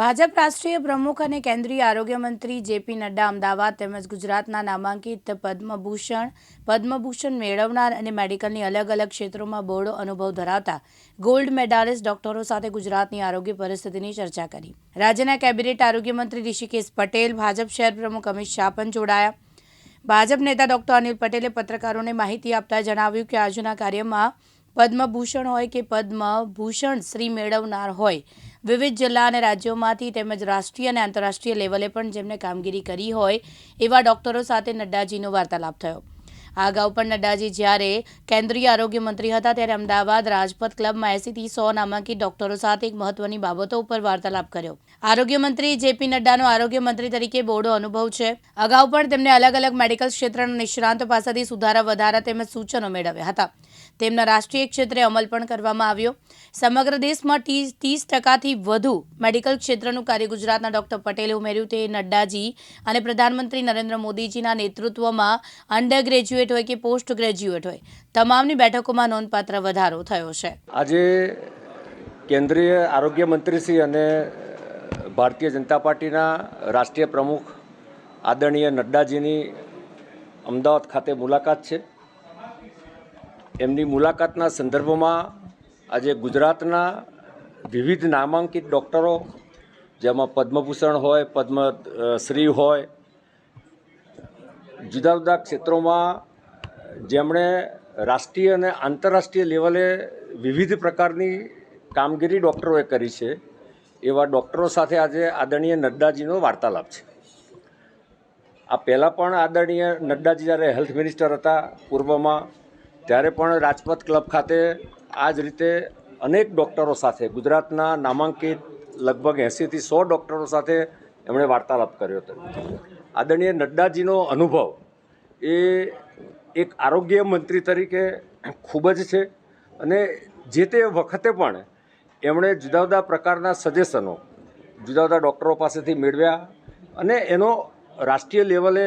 ભાજપ રાષ્ટ્રીય પ્રમુખ અને કેન્દ્રીય આરોગ્ય મંત્રી જેપી નડ્ડા અમદાવાદ તેમજ ગુજરાતના નામાંકિત પદ્મભૂષણ પદ્મભૂષણ મેળવનાર અને મેડિકલની અલગ અલગ ક્ષેત્રોમાં બહોળો અનુભવ ધરાવતા ગોલ્ડ મેડાલિસ્ટ ડોક્ટરો સાથે ગુજરાતની આરોગ્ય પરિસ્થિતિની ચર્ચા કરી. રાજ્યના કેબિનેટ આરોગ્ય મંત્રી ઋષિકેશ પટેલ, ભાજપ શહેર પ્રમુખ અમિત શાહ પણ જોડાયા. ભાજપ નેતા ડોક્ટર અનિલ પટેલે પત્રકારોને માહિતી આપતા જણાવ્યું કે આજના કાર્યમાં પદ્મભૂષણ હોય કે પદ્મભૂષણ શ્રી મેળવનાર હોય વિવિધ જિલ્લા અને રાજ્યોમાંથી તેમજ રાષ્ટ્રીય અને આંતરરાષ્ટ્રીય લેવલે પણ જેમને કામગીરી કરી હોય એવા ડોક્ટરો સાથે નડ્ડાજીનો વાર્તાલાપ થયો. આ અગાઉ પણ નડ્ડાજી જ્યારે કેન્દ્રીય આરોગ્ય મંત્રી હતા ત્યારે અમદાવાદ રાજપથ ક્લબમાં એસીથી સો નામાંકિત ડોક્ટરો સાથે એક મહત્વની બાબતો ઉપર વાર્તાલાપ કર્યો. આરોગ્ય મંત્રી જેપી નડ્ડાનો આરોગ્ય મંત્રી તરીકે બહોળો અનુભવ છે. અગાઉ પણ તેમને અલગ અલગ મેડિકલ ક્ષેત્રના નિષ્ણાંતો પાસેથી સુધારા વધારા તેમજ સૂચનો મેળવ્યા હતા. તેમના રાષ્ટ્રીય ક્ષેત્રે અમલ પણ કરવામાં આવ્યો. સમગ્ર દેશમાં ત્રીસ ટકાથી વધુ મેડિકલ ક્ષેત્રનું કાર્ય ગુજરાતના ડોક્ટર પટેલે ઉમેર્યું. તે નડ્ડાજી અને પ્રધાનમંત્રી નરેન્દ્ર મોદીજીના નેતૃત્વમાં અંડર ગ્રેજ્યુએટ હોય કે પોસ્ટ ગ્રેજ્યુએટ હોય, તમામની બેઠકોમાં નોંધપાત્ર વધારો થયો છે. આજે કેન્દ્રીય આરોગ્ય મંત્રીશ્રી અને ભારતીય જનતા પાર્ટીના રાષ્ટ્રીય પ્રમુખ આદરણીય નડ્ડાજીની અમદાવાદ ખાતે મુલાકાત છે. એમની મુલાકાતના સંદર્ભમાં આજે ગુજરાતના વિવિધ નામાંકિત ડૉક્ટરો, જેમાં પદ્મભૂષણ હોય, પદ્મશ્રી શ્રી હોય, જુદા જુદા ક્ષેત્રોમાં જેમણે રાષ્ટ્રીય અને આંતરરાષ્ટ્રીય લેવલે વિવિધ પ્રકારની કામગીરી ડૉક્ટરોએ કરી છે, એવા ડૉક્ટરો સાથે આજે આદરણીય નડ્ડાજીનો વાર્તાલાપ છે. આ પહેલાં પણ આદરણીય નડ્ડાજી જ્યારે હેલ્થ મિનિસ્ટર હતા પૂર્વમાં, ત્યારે પણ રાજપથ ક્લબ ખાતે આ જ રીતે અનેક ડૉક્ટરો સાથે, ગુજરાતના નામાંકિત લગભગ એંસીથી સો ડૉક્ટરો સાથે એમણે વાર્તાલાપ કર્યો હતો. આદરણીય નડ્ડાજીનો અનુભવ એ એક આરોગ્ય મંત્રી તરીકે ખૂબ જ છે. અને જે તે વખતે પણ એમણે જુદા જુદા પ્રકારના સજેશનો જુદા જુદા ડૉક્ટરો પાસેથી મેળવ્યા અને એનો રાષ્ટ્રીય લેવલે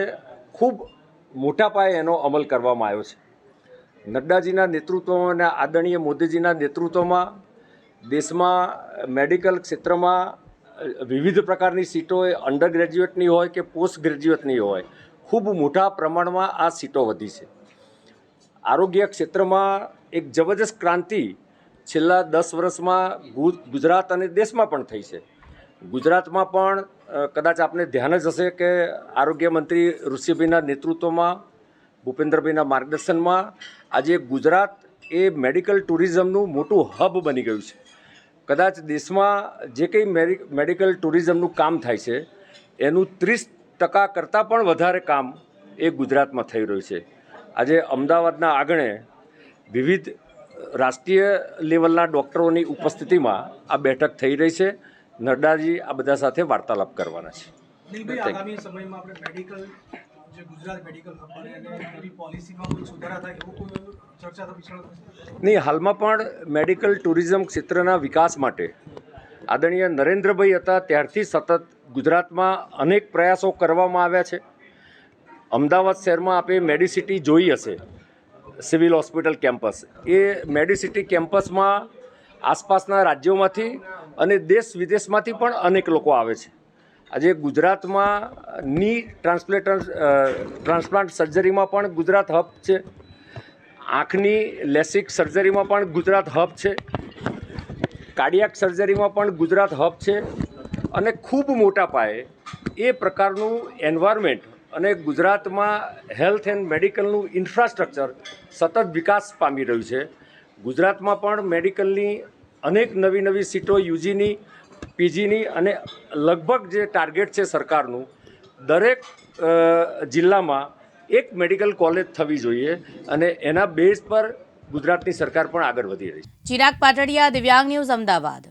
ખૂબ મોટા પાયે એનો અમલ કરવામાં આવ્યો છે. નડ્ડાજીના નેતૃત્વમાં અને આદરણીય મોદીજીના નેતૃત્વમાં દેશમાં મેડિકલ ક્ષેત્રમાં વિવિધ પ્રકારની સીટો એ અંડર ગ્રેજ્યુએટની હોય કે પોસ્ટ ગ્રેજ્યુએટની હોય ખૂબ મોટા પ્રમાણમાં આ સીટો વધી છે. આરોગ્ય ક્ષેત્રમાં એક જબરજસ્ત ક્રાંતિ છેલ્લા દસ વર્ષમાં ગુજરાત અને દેશમાં પણ થઈ છે. ગુજરાતમાં પણ કદાચ આપને ધ્યાન જ હશે કે આરોગ્ય મંત્રી ઋષિભાઈના નેતૃત્વમાં, ભૂપેન્દ્રભાઈના માર્ગદર્શનમાં આજે ગુજરાત એ મેડિકલ ટુરિઝમનું મોટું હબ બની ગયું છે. કદાચ દેશમાં જે કંઈ મેડિકલ ટુરિઝમનું કામ થાય છે, એનું ત્રીસ ટકા કરતાં પણ વધારે કામ એ ગુજરાતમાં થઈ રહ્યું છે. આજે અમદાવાદના આંગણે વિવિધ રાષ્ટ્રીય લેવલના ડૉક્ટરોની ઉપસ્થિતિમાં આ બેઠક થઈ રહી છે. નડ્ડાજી આ બધા સાથે વાર્તાલાપ કરવાના છે. આગામી સમયમાં આપણે મેડિકલ નહીં હાલમાં પણ મેડિકલ ટુરિઝમ ક્ષેત્રના વિકાસ માટે આદરણીય નરેન્દ્રભાઈ હતા ત્યારથી સતત ગુજરાતમાં અનેક પ્રયાસો કરવામાં આવ્યા છે. અમદાવાદ શહેરમાં આપે મેડિસિટી જોઈ હશે. Civil hospital campus. એ મેડિસિટી કેમ્પસમાં આસપાસના રાજ્યોમાંથી અને દેશ વિદેશમાંથી પણ અનેક લોકો આવે છે. આજે ગુજરાતમાં ની ટ્રાન્સપ્લેટર ટ્રાન્સપ્લાન્ટ સર્જરીમાં પણ ગુજરાત હબ છે. આંખની લેસિક સર્જરીમાં પણ ગુજરાત હબ છે. કાર્ડિયાક સર્જરીમાં પણ ગુજરાત હબ છે. અને ખૂબ મોટા પાયે એ પ્રકારનું એન્વાયરમેન્ટ અને ગુજરાતમાં હેલ્થ એન્ડ મેડિકલનું ઇન્ફ્રાસ્ટ્રક્ચર સતત વિકાસ પામી રહ્યું છે. ગુજરાતમાં પણ મેડિકલની અનેક નવી નવી સીટો યુજીની પીજીની અને લગભગ જે ટાર્ગેટ છે સરકારનું, દરેક જિલ્લામાં એક મેડિકલ કોલેજ થવી જોઈએ અને એના બેઝ પર ગુજરાતની સરકાર પણ આગળ વધી રહી છે. ચિરાગ પાટડિયા, દિવ્યાંગ ન્યૂઝ અમદાવાદ.